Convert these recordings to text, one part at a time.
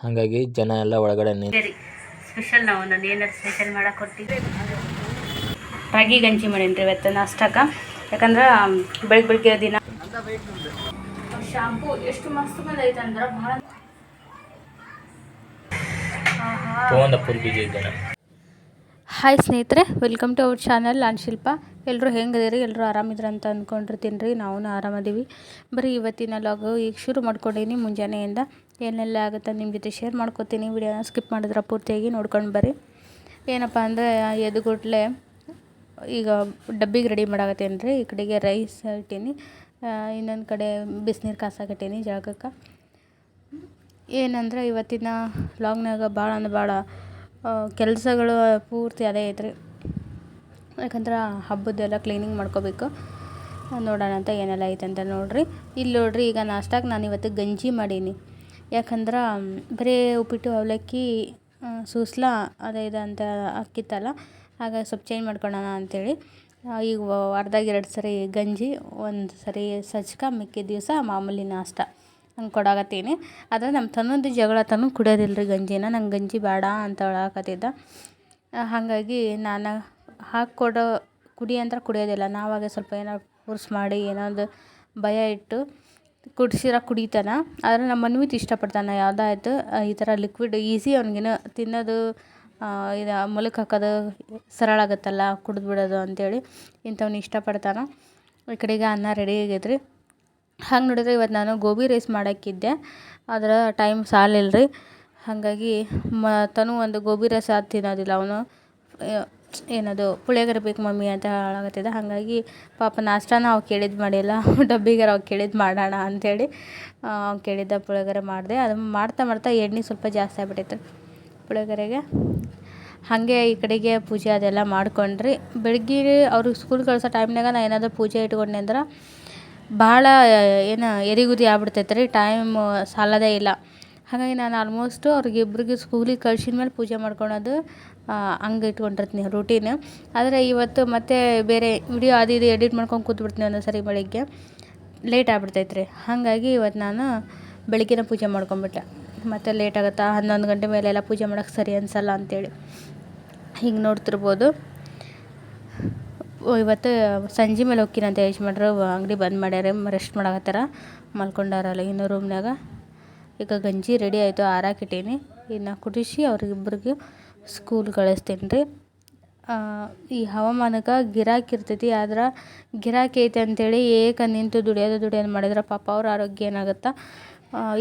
ಹಾಗಾಗಿ ಜನ ಎಲ್ಲ ಒಳಗಡೆ ನಿಂತು ಸ್ಪೆಷಲ್ ನಾವು ನಾನು ಏನಾರು ಸ್ಪೆಷಲ್ ಮಾಡಕ್ಕೆ ಕೊಟ್ಟಿದ್ದೆ ರಾಗಿ ಗಂಜಿ ಮಾಡೀನಿ ರೀ ಇವತ್ತು ನಾಷ್ಟಕ್ಕೆ. ಯಾಕಂದ್ರೆ ಬೆಳಗ್ಗೆ ಬೆಳಗ್ಗೆ ದಿನ ಶಾಂಪು ಎಷ್ಟು ಮಸ್ತ್ ಬಂದೈತೆ ಅಂದ್ರೆ ಭಾಳ ಹಾಯ್ ಸ್ನೇಹಿತರೆ ವೆಲ್ಕಮ್ ಟು ಅವರ್ ಚಾನಲ್ ನಾನು ಶಿಲ್ಪ. ಎಲ್ಲರೂ ಹೆಂಗದಿರಿ ಎಲ್ಲರೂ ಆರಾಮಿದ್ರ ಅಂತ ಅಂದ್ಕೊಂಡಿರ್ತೀನಿ ರೀ. ನಾವು ಆರಾಮದೀವಿ ಬರೀ ಇವತ್ತಿನ ಲಾಗು ಈಗ ಶುರು ಮಾಡ್ಕೊಂಡೀನಿ ಮುಂಜಾನೆಯಿಂದ. ಏನೆಲ್ಲ ಆಗುತ್ತೆ ನಿಮ್ಮ ಜೊತೆ ಶೇರ್ ಮಾಡ್ಕೊತೀನಿ. ವಿಡಿಯೋನ ಸ್ಕಿಪ್ ಮಾಡಿದ್ರೆ ಪೂರ್ತಿಯಾಗಿ ನೋಡ್ಕೊಂಡು ಬರ್ರಿ. ಏನಪ್ಪ ಅಂದರೆ ಎದ್ಗುಟ್ಲೆ ಈಗ ಡಬ್ಬಿಗೆ ರೆಡಿ ಮಾಡಾಕತ್ತೇನೆ ರೀ. ಈ ಕಡೆಗೆ ರೈಸ್ ಇಟ್ಟೀನಿ ಇನ್ನೊಂದು ಕಡೆ ಬಿಸಿನೀರು ಕಾಸಾಕಟ್ಟೀನಿ ಜಾಗಕ್ಕೆ ಏನಂದ್ರೆ, ಇವತ್ತಿನ ಲಾಂಗ್ನಾಗ ಭಾಳ ಅಂದ್ರೆ ಭಾಳ ಕೆಲಸಗಳು ಪೂರ್ತಿ ಅದೇ ಐತ್ರಿ. ಯಾಕಂದ್ರೆ ಹಬ್ಬದ್ದೆಲ್ಲ ಕ್ಲೀನಿಂಗ್ ಮಾಡ್ಕೋಬೇಕು. ನೋಡೋಣ ಅಂತ ಏನೆಲ್ಲ ಐತೆ ಅಂತ ನೋಡಿರಿ. ಇಲ್ಲಿ ನೋಡಿರಿ, ಈಗ ನಾಷ್ಟಾಗೆ ನಾನು ಇವತ್ತು ಗಂಜಿ ಮಾಡೀನಿ. ಯಾಕಂದ್ರೆ ಬರೀ ಉಪ್ಪಿಟ್ಟು, ಅವಲಕ್ಕಿ ಸೂಸ್ಲ ಅದೇ ಇದು ಅಂತ ಅಕ್ಕಿತ್ತಲ್ಲ ಆಗ ಸ್ವಲ್ಪ ಚೇಂಜ್ ಮಾಡ್ಕೊಳ್ಳೋಣ ಅಂಥೇಳಿ ಈಗ ವಾರದಾಗ ಎರಡು ಸರಿ ಗಂಜಿ, ಒಂದು ಸರಿ ಸಜ್ಕ ಮಿಕ್ಕಿದ ದಿವಸ ಮಾಮೂಲಿ ನಾಷ್ಟ ಹಂಗೆ ಕೊಡಾಕತ್ತೀನಿ. ಆದರೆ ನಮ್ಮ ತನ್ನೊಂದು ಜಗಳ ತನು ಕುಡಿಯೋದಿಲ್ಲ ರೀ ಗಂಜಿನ, ನಂಗೆ ಗಂಜಿ ಬೇಡ ಅಂತ ಹೇಳಾಕತ್ತಿದ್ದ ಹಾಗಾಗಿ ನಾನು ಹಾಕ್ಕೊಡೋ ಕುಡಿ ಅಂತ ಕುಡಿಯೋದಿಲ್ಲ. ನಾವಾಗೆ ಸ್ವಲ್ಪ ಏನೋ ಫೋರ್ಸ್ ಮಾಡಿ ಏನೋ ಒಂದು ಭಯ ಇಟ್ಟು ಕುಡ್ಸಿರ ಕುಡಿತಾನ, ಆದರೆ ನಮ್ಮ ಮನ್ವಿತ್ ಇಷ್ಟಪಡ್ತಾನೆ ಯಾವುದಾಯ್ತು ಈ ಥರ ಲಿಕ್ವಿಡ್ ಈಸಿ ಅವ್ನಿಗೇನು ತಿನ್ನೋದು ಇದು ಮೊಲಕ್ಕೆ ಹಾಕೋದು ಸರಳ ಆಗುತ್ತಲ್ಲ, ಕುಡ್ದು ಬಿಡೋದು ಅಂಥೇಳಿ ಇಂಥವ್ನ ಇಷ್ಟಪಡ್ತಾನೆ. ಈ ಕಡೆಗೆ ಅನ್ನ ರೆಡಿ ಆಗೈತ್ರಿ. ಹಂಗೆ ನೋಡಿದ್ರೆ ಇವತ್ತು ನಾನು ಗೋಬಿ ರೈಸ್ ಮಾಡೋಕ್ಕಿದ್ದೆ, ಆದ್ರೆ ಟೈಮ್ ಸಾಲಿಲ್ಲ ರೀ ಹಾಗಾಗಿ ಮ, ತನು ಒಂದು ಗೋಬಿ ರೈಸ್ ಅದು ತಿನ್ನೋದಿಲ್ಲ ಅವನು. ಏನದು ಪುಳಿಯೋಗರೆ ಬೇಕು ಮಮ್ಮಿ ಅಂತ ಹೇಳಾಕತ್ತಿದ್ದ. ಹಾಗಾಗಿ ಪಾಪ ನಾಷ್ಟಾನ ಅವು ಕೇಳಿದ್ದು ಮಾಡಿಲ್ಲ. ಡಬ್ಬಿಗಾರ ಅವ್ ಕೇಳಿದ್ದು ಮಾಡೋಣ ಅಂಥೇಳಿ ಅವ್ನು ಕೇಳಿದ್ದ ಪುಳಿಯೋಗರೆ ಮಾಡಿದೆ. ಅದು ಮಾಡ್ತಾ ಮಾಡ್ತಾ ಎಣ್ಣೆ ಸ್ವಲ್ಪ ಜಾಸ್ತಿ ಆಗ್ಬಿಟ್ಟಿತ್ತು ಪುಳಿಯೋಗರೆಗೆ. ಹಾಗೆ ಈ ಕಡೆಗೆ ಪೂಜೆ ಅದೆಲ್ಲ ಮಾಡ್ಕೊಂಡ್ರಿ. ಬೆಳಗ್ಗೆ ಅವ್ರಿಗೆ ಸ್ಕೂಲ್ ಕಳಿಸೋ ಟೈಮ್ನಾಗ ನಾನು ಏನಾದರೂ ಪೂಜೆ ಇಟ್ಕೊಂಡೆ ಅಂದ್ರೆ ಭಾಳ, ಏನು, ಎರಿಗುದಿ ಆಗ್ಬಿಡ್ತೈತೆ ರೀ ಟೈಮ್ ಸಾಲದೇ ಇಲ್ಲ. ಹಾಗಾಗಿ ನಾನು ಆಲ್ಮೋಸ್ಟು ಅವ್ರಿಗೆ ಇಬ್ರಿಗೆ ಸ್ಕೂಲಿಗೆ ಕಳ್ಸಿದ ಮೇಲೆ ಪೂಜೆ ಮಾಡ್ಕೊಳೋದು ಹಂಗೆ ಇಟ್ಕೊಂಡಿರ್ತೀನಿ ರೂಟೀನ್ ಆದರೆ ಇವತ್ತು ಮತ್ತೆ ಬೇರೆ ವಿಡಿಯೋ ಅದು ಇದು ಎಡಿಟ್ ಮಾಡ್ಕೊಂಡು ಕೂತ್ಬಿಡ್ತೀನಿ ಒಂದೊಂದು ಸರಿ ಬೆಳಿಗ್ಗೆ ಲೇಟ್ ಆಗ್ಬಿಡ್ತೈತೆ ರೀ ಹಾಗಾಗಿ ಇವತ್ತು ನಾನು ಬೆಳಗ್ಗೆನ ಪೂಜೆ ಮಾಡ್ಕೊಂಬಿಟ್ಟೆ ಮತ್ತೆ ಲೇಟ್ ಆಗುತ್ತಾ? ಹನ್ನೊಂದು ಗಂಟೆ ಮೇಲೆ ಎಲ್ಲ ಪೂಜೆ ಮಾಡೋಕ್ಕೆ ಸರಿ ಅನಿಸಲ್ಲ ಅಂಥೇಳಿ ಹಿಂಗೆ ನೋಡ್ತಿರ್ಬೋದು. ಇವತ್ತು ಸಂಜೆ ಮೇಲೆ ಹೋಕ್ಕಿನಿ ಅಂತ ಯಜಮಾನ್ರು ಅಂಗಡಿ ಬಂದ್ ಮಾಡ್ಯಾರ. ರೆಸ್ಟ್ ಮಾಡಾಕತ್ತಾರ. ಮಲ್ಕೊಂಡಾರಲ್ಲ ಇನ್ನೂ ರೂಮ್ನಾಗ ಈಗ ಗಂಜಿ ರೆಡಿ ಆಯಿತು. ಆರಾಕಿಟ್ಟೀನಿ ಇನ್ನು ಕುಡಿಸಿ ಅವ್ರಿಗಿಬ್ರಿಗೆ ಸ್ಕೂಲ್ ಕಳಿಸ್ತೀನಿ ರೀ ಈ ಹವಾಮಾನಕ್ಕೆ ಗಿರಾಕಿ ಇರ್ತೈತಿ, ಆದ್ರೆ ಗಿರಾಕಿ ಐತೆ ಅಂಥೇಳಿ ಏಕ ನಿಂತು ದುಡಿಯೋದು ದುಡಿಯೋದು ಮಾಡಿದ್ರೆ ಪಾಪ ಅವ್ರ ಆರೋಗ್ಯ ಏನಾಗುತ್ತೆ?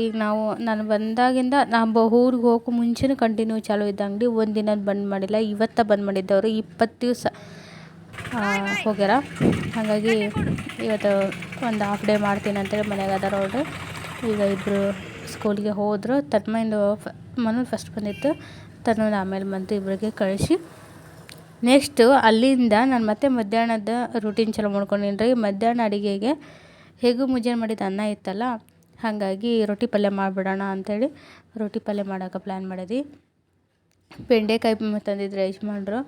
ಈಗ ನಾವು, ನಾನು ಬಂದಾಗಿಂದ ನಾವು ಊರಿಗೆ ಹೋಗೋ ಮುಂಚೆನೂ ಕಂಟಿನ್ಯೂ ಚಾಲು ಇದ್ದ ಅಂಗಡಿ ಒಂದು ದಿನ ಬಂದ್ ಮಾಡಿಲ್ಲ, ಇವತ್ತು ಬಂದ್ ಮಾಡಿದ್ದವರು ಇಪ್ಪತ್ತು ದಿವಸ ಹೋಗ್ಯಾರ. ಹಾಗಾಗಿ ಇವತ್ತು ಒಂದು ಹಾಫ್ ಡೇ ಮಾಡ್ತೀನಿ ಅಂತೇಳಿ ಮನೆಗೆ ಅದಾರ ಅವ್ರು. ಈಗ ಇಬ್ಬರು ಸ್ಕೂಲಿಗೆ ಹೋದರು, ತನ್ಮಯಿಂದ ಮನು ಫಸ್ಟ್ ಬಂದಿತ್ತು. ತನ್ನ ಆಮೇಲೆ ಬಂತು ಇಬ್ಬರಿಗೆ ಕಳಿಸಿ ನೆಕ್ಸ್ಟು ಅಲ್ಲಿಂದ ನಾನು ಮತ್ತೆ ಮಧ್ಯಾಹ್ನದ ರೂಟೀನ್ ಚಲೋ ಮಾಡ್ಕೊಂಡಿನಿ ರೀ. ಮಧ್ಯಾಹ್ನ ಅಡುಗೆಗೆ ಹೇಗೂ ಮುಂಜಾನೆ ಮಾಡಿದ ಅನ್ನ ಇತ್ತಲ್ಲ, ಹಾಗಾಗಿ ರೊಟ್ಟಿ ಪಲ್ಯ ಮಾಡಿಬಿಡೋಣ ಅಂಥೇಳಿ ರೊಟ್ಟಿ ಪಲ್ಯ ಮಾಡೋಕೆ ಪ್ಲ್ಯಾನ್ ಮಾಡಿದ್ವಿ. ಬೆಂಡೆಕಾಯಿ ತಂದಿದ್ರು ಯಜಮಾನ್ರು,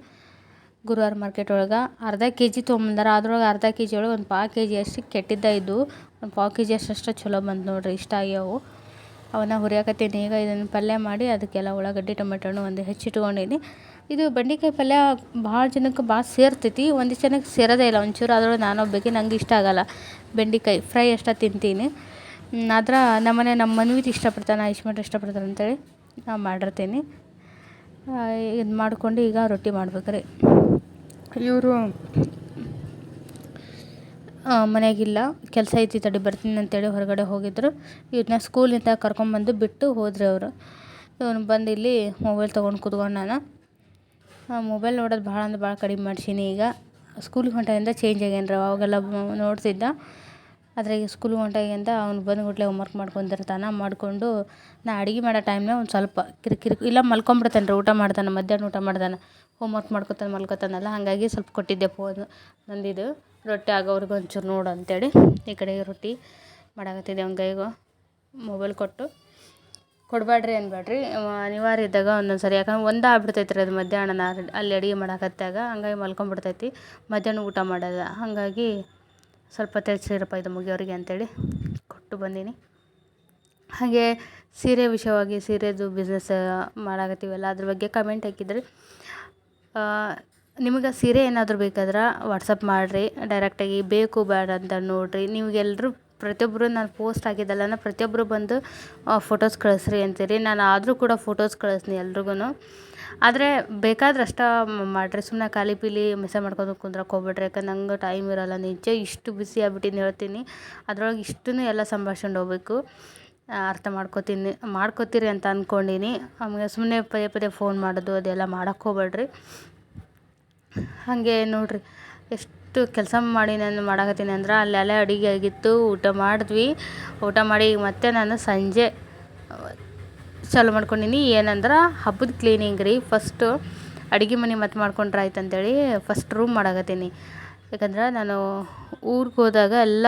ಗುರುವಾರ ಮಾರ್ಕೆಟ್ ಒಳಗೆ. ಅರ್ಧ ಕೆ ಜಿ ತೊಗೊಂಬಂದಾರ, ಅದ್ರೊಳಗೆ ಅರ್ಧ ಕೆ ಜಿ ಒಳಗೆ ಒಂದು ಪಾವು ಕೆ ಜಿ ಅಷ್ಟು ಕೆಟ್ಟಿದ್ದ ಇದ್ದು ಒಂದು ಪಾವು ಕೆ ಜಿ ಅಷ್ಟು ಚಲೋ ಬಂತು ನೋಡಿರಿ, ಇಷ್ಟ ಆಗ್ಯಾವು. ಅವನ್ನ ಹುರಿಯಾಕತ್ತೀನಿ ಈಗ ಇದನ್ನು ಪಲ್ಯ ಮಾಡಿ ಅದಕ್ಕೆಲ್ಲ ಉಳ್ಳಾಗಡ್ಡಿ ಟೊಮೆಟೊನು ಒಂದು ಹೆಚ್ಚಿಟ್ಕೊಂಡೀನಿ ಇದು ಬೆಂಡೆಕಾಯಿ ಪಲ್ಯ ಭಾಳ ಜನಕ್ಕೆ ಭಾಳ ಸೇರ್ತೈತಿ. ಒಂದಿಷ್ಟು ಜನಕ್ಕೆ ಸೇರೋದೇ ಇಲ್ಲ. ಒಂಚೂರು ಅದ್ರೊಳಗೆ ನಾನೊಬ್ಬಕ್ಕೆ ನಂಗೆ ಇಷ್ಟ ಆಗಲ್ಲ. ಬೆಂಡೆಕಾಯಿ ಫ್ರೈ ಅಷ್ಟ ತಿಂತೀನಿ. ಆದ್ರೆ ನಮ್ಮನೆ ನಮ್ಮ ಮನ್ವಿತ್ ಇಷ್ಟಪಡ್ತಾನೆ ಇಷ್ಟಪಟ್ಟು ಇಷ್ಟಪಡ್ತಾನೆ ಅಂತೇಳಿ ನಾನು ಮಾಡಿರ್ತೀನಿ. ಇದು ಮಾಡ್ಕೊಂಡು ಈಗ ರೊಟ್ಟಿ ಮಾಡ್ಬೇಕು ರೀ ಇವರು ಮನೆಯಾಗಿಲ್ಲ ಕೆಲಸ ಐತಿ ತಡಿ ಬರ್ತೀನಿ ಅಂತೇಳಿ ಹೊರಗಡೆ ಹೋಗಿದ್ದರು ಇವ್ರನ್ನ ಸ್ಕೂಲಿಂದ ಕರ್ಕೊಂಬಂದು ಬಿಟ್ಟು ಹೋದ್ರೆ ಅವರು. ಇವನು ಬಂದು ಇಲ್ಲಿ ಮೊಬೈಲ್ ತೊಗೊಂಡು ಕೂತ್ಕೊಂಡು ನಾನು. ಮೊಬೈಲ್ ನೋಡೋದು ಭಾಳ ಅಂದ್ರೆ ಭಾಳ ಕಡಿಮೆ ಮಾಡ್ಸೀನಿ ಈಗ. ಸ್ಕೂಲ್ ಹೊಂಟಾಗಿಂದ ಚೇಂಜ್ ಆಗ್ಯಾನ ರೀ ಅವಾಗೆಲ್ಲ ನೋಡ್ತಿದ್ದ. ಆದರೆ ಈಗ ಸ್ಕೂಲಿಗೆ ಹೊಂಟಾಗಿಂದ ಅವ್ನು ಬಂದ್ಬಿಟ್ಲೆ ಹೋಮ್ವರ್ಕ್ ಮಾಡ್ಕೊಂಡಿರ್ತಾನೆ. ಮಾಡಿಕೊಂಡು ನಾ ಅಡುಗೆ ಮಾಡೋ ಟೈಮ್ನಾಗ ಒಂದು ಸ್ವಲ್ಪ ಕಿರಿಕಿರಿ ಇಲ್ಲ ಮಲ್ಕೊಂಬಿಡ್ತಾನೆ ರೀ ಊಟ ಮಾಡ್ತಾನೆ. ಮಧ್ಯಾಹ್ನ ಊಟ ಮಾಡ್ತಾನೆ. ಹೋಮ್ವರ್ಕ್ ಮಾಡ್ಕೊತಾನೆ ಮಲ್ಕೊತಾನಲ್ಲ ಹಾಗಾಗಿ ಸ್ವಲ್ಪ ಕೊಟ್ಟಿದ್ದೆ ಫೋನ್ ನಂದಿದು. ರೊಟ್ಟಿ ಆಗೋವರೆಗೂ ಒಂಚೂರು ನೋಡು ಅಂತೇಳಿ ಈ ಕಡೆ ರೊಟ್ಟಿ ಮಾಡಾಕತ್ತಿದ್ದೆ ಅವ್ನ ಕೈಗೂ. ಮೊಬೈಲ್ ಕೊಟ್ಟು. ಕೊಡಬೇಡ್ರಿ ಅನ್ಬೇಡ್ರಿ ಅನಿವಾರ್ಯ ಇದ್ದಾಗ ಒಂದೊಂದು ಸರಿ ಯಾಕಂದ್ರೆ ಒಂದೇ ಆಗ್ಬಿಡ್ತೈತೆ ರೀ ಅದು ಮಧ್ಯಾಹ್ನ ಅಲ್ಲಿ ಅಡುಗೆ ಮಾಡಾಕತ್ತಾಗ. ಹಂಗಾಗಿ ಮಲ್ಕೊಂಬಿಡ್ತೈತಿ. ಮಧ್ಯಾಹ್ನ ಊಟ ಮಾಡೋದು ಹಾಗಾಗಿ ಸ್ವಲ್ಪ ತೆಚ್ಚಿರಪ್ಪ ಇದು ಮುಗಿಯೋರಿಗೆ ಅಂತೇಳಿ ಕೊಟ್ಟು ಬಂದೀನಿ. ಹಾಗೆ ಸೀರೆ ವಿಷಯವಾಗಿ ಸೀರೆದು ಬಿಸ್ನೆಸ್ ಮಾಡಾಕತ್ತೀವಲ್ಲ, ಅದ್ರ ಬಗ್ಗೆ ಕಮೆಂಟ್ ಹಾಕಿದ್ರಿ. ನಿಮಗೆ ಸೀರೆ ಏನಾದರೂ ಬೇಕಾದ್ರೆ ವಾಟ್ಸಪ್ ಮಾಡಿರಿ ಡೈರೆಕ್ಟಾಗಿ ಬೇಕು ಬೇಡ ಅಂತ ನೋಡಿರಿ. ನಿಮಗೆಲ್ಲರೂ ಪ್ರತಿಯೊಬ್ಬರು ನಾನು ಪೋಸ್ಟ್ ಆಗಿದ್ದಲ್ಲ ಪ್ರತಿಯೊಬ್ಬರು ಬಂದು ಫೋಟೋಸ್ ಕಳಿಸ್ರಿ ಅಂತೀರಿ. ನಾನು ಆದರೂ ಕೂಡ ಫೋಟೋಸ್ ಕಳಿಸ್ನಿ ಎಲ್ರಿಗೂ ಆದರೆ ಬೇಕಾದ್ರೆ ಅಷ್ಟೇ ಮಾಡಿರಿ. ಸುಮ್ಮನೆ ಖಾಲಿ ಪೀಲಿ ಮೆಸೇಜ್ ಮಾಡ್ಕೊಂಡು ಕುಂದ್ರಕ್ಕೆ ಹೋಗ್ಬೇಡ್ರಿ. ಯಾಕಂದ್ರೆ ನಂಗೆ ಟೈಮ್ ಇರೋಲ್ಲ. ನಿಜ ಇಷ್ಟು ಬಿಸಿ ಆಗ್ಬಿಟ್ಟಿನಿ ಹೇಳ್ತೀನಿ. ಅದ್ರೊಳಗೆ ಇಷ್ಟು ಎಲ್ಲ ಸಂಭಾಷಣೆ ಹೋಗ್ಬೇಕು. ಅರ್ಥ ಮಾಡ್ಕೋತೀನಿ, ಮಾಡ್ಕೋತೀರಿ ಅಂತ ಅಂದ್ಕೊಂಡಿನಿ ಆಮೇಲೆ ಸುಮ್ಮನೆ ಪದೇ ಪದೇ ಫೋನ್ ಮಾಡೋದು, ಅದೆಲ್ಲ ಮಾಡೋಕ್ಕೆ ಹೋಗ್ಬೇಡ್ರಿ. ಹಾಗೆ ನೋಡಿರಿ, ಎಷ್ಟು ಕೆಲಸ ಮಾಡಿ ನಾನು ಮಾಡಕತ್ತೀನಿ ಅಂದ್ರೆ ಅಲ್ಲೆಲ್ಲ ಅಡುಗೆ ಆಗಿತ್ತು, ಊಟ ಮಾಡಿದ್ವಿ. ಊಟ ಮಾಡಿ ಮತ್ತೆ ನಾನು ಸಂಜೆ, ಚಾಲು ಮಾಡ್ಕೊಂಡೀನಿ. ಏನಂದ್ರೆ ಹಬ್ಬದ ಕ್ಲೀನಿಂಗ್ ರೀ. ಫಸ್ಟು ಅಡುಗೆ ಮನೆ ಮತ್ತೆ ಮಾಡ್ಕೊಂಡ್ರೆ ಆಯ್ತು ಅಂತೇಳಿ ಫಸ್ಟ್ ರೂಮ್ ಮಾಡಾಕತ್ತೀನಿ. ಯಾಕಂದ್ರೆ ನಾನು ಊರಿಗೆ ಹೋದಾಗ ಎಲ್ಲ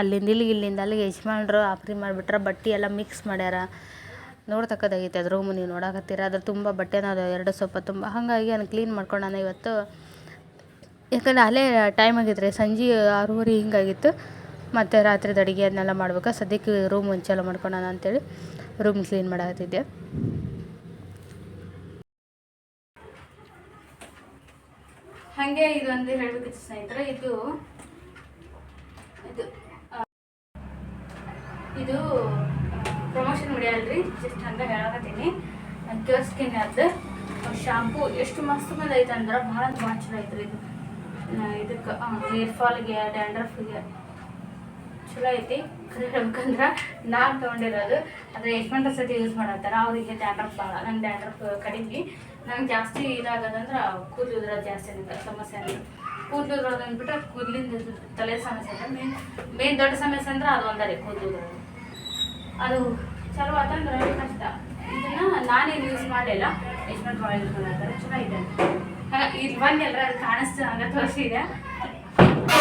ಅಲ್ಲಿಂದ ಇಲ್ಲಿಗೆ ಇಲ್ಲಿಂದ ಅಲ್ಲಿಗೆ ಯಜಮಾನ್ರು, ಆಪ್ರಿ ಮಾಡಿಬಿಟ್ರೆ, ಬಟ್ಟೆ ಎಲ್ಲ ಮಿಕ್ಸ್ ಮಾಡ್ಯಾರ. ನೋಡ್ತಕ್ಕದಾಗೈತೆ ಅದು ರೂಮು ನೀವು ನೋಡಾಕತ್ತೀರ? ಅದ್ರ ತುಂಬ ಬಟ್ಟೆನ ಅದು ಎರಡು ಸ್ವಲ್ಪ ತುಂಬ. ಹಾಗಾಗಿ ಅದನ್ನು ಕ್ಲೀನ್ ಮಾಡ್ಕೊಂಡು ನಾನು ಇವತ್ತು. ಯಾಕಂದ್ರೆ ಅಲ್ಲೇ ಟೈಮ್ ಆಗಿದ್ರೆ ಸಂಜೆ ಆರೂವರೆ ಹಿಂಗಾಗಿತ್ತು. ಮತ್ತು ರಾತ್ರಿದ ಅಡುಗೆ ಅದನ್ನೆಲ್ಲ ಮಾಡ್ಬೇಕು? ಸದ್ಯಕ್ಕೆ ರೂಮ್ ಚಾಲು ಮಾಡ್ಕೊಳೋಣ ಅಂತೇಳಿ ರೂಮ್ ಕ್ಲೀನ್ ಮಾಡಾಕತ್ತಿದ್ದೆ. ಹಾಗೆ ಇದೊಂದು ಹೇಳಬೇಕಿತ್ತು ಸ್ನೇಹಿತರೆ, ಇದು ಇದು ಇದು ಪ್ರಮೋಷನ್ ವಿಡಿಯೋ ಅಲ್ರಿ ಜಸ್ಟ್ ಹಂಗೆ ಹೇಳಕತ್ತೀನಿ. ಕ್ಯೂರ್ ಸ್ಕಿನ್ ಅದು. ಶಾಂಪೂ ಎಷ್ಟು ಮಸ್ತ್ ಬಂದೈತೆ ಅಂದ್ರೆ ಭಾಳ ಭಾಳ ಚಲೋ ಐತ್ರಿ ಇದು. ಇದಕ್ಕೆ ಹೇರ್ ಫಾಲ್ಗೆ ಡ್ಯಾಂಡ್ರಫ್ಗೆ ಚಲೋ ಐತಿ. ಹೇಳ್ಬೇಕಂದ್ರೆ ನಾನು ತೊಗೊಂಡಿರೋದು. ಆದರೆ ಯಶವಂತ ಸತಿ ಯೂಸ್ ಮಾಡತ್ತಾರ, ಅವರಿಗೆ ಡ್ಯಾಂಡ್ರಫ್ ಭಾಳ ನಂಗೆ ಡ್ಯಾಂಡ್ರಫ್ ಕಡಿಮೆ. ನಂಗೆ ಜಾಸ್ತಿ ಇದಾಗದಂದ್ರೆ ಕೂದಲು ಉದ್ರೋದು ಜಾಸ್ತಿ ಆಗುತ್ತೆ ಸಮಸ್ಯೆ ಅಂದ್ರೆ ಕೂದಲು ಉದ್ರೋದು ಅಂದ್ಬಿಟ್ಟು ಕೂದಲಿಂದ ತಲೆ ಸಮಸ್ಯೆ ಅಂದ್ರೆ ಮೇನ್ ಮೇನ್ ದೊಡ್ಡ ಸಮಸ್ಯೆ ಅಂದ್ರೆ ಅದು ಒಂದರಿ ಕೂದಲು ಅದು ಚಲೋ ಆತಂದ್ರೆ ಕಷ್ಟ. ಇದನ್ನು ನಾನೇನು ಯೂಸ್ ಮಾಡಲಿಲ್ಲ. ಭಾಳ ಯೂಸ್ ಮಾಡತ್ತಾರೆ ಚಲೋ ಇದೆ ಇಲ್ಲಿ ಬಂದು ಎಲ್ಲರೂ ಅದು ಕಾಣಿಸ್ತು ಹಂಗೆ ತೋರಿಸಿದೆ.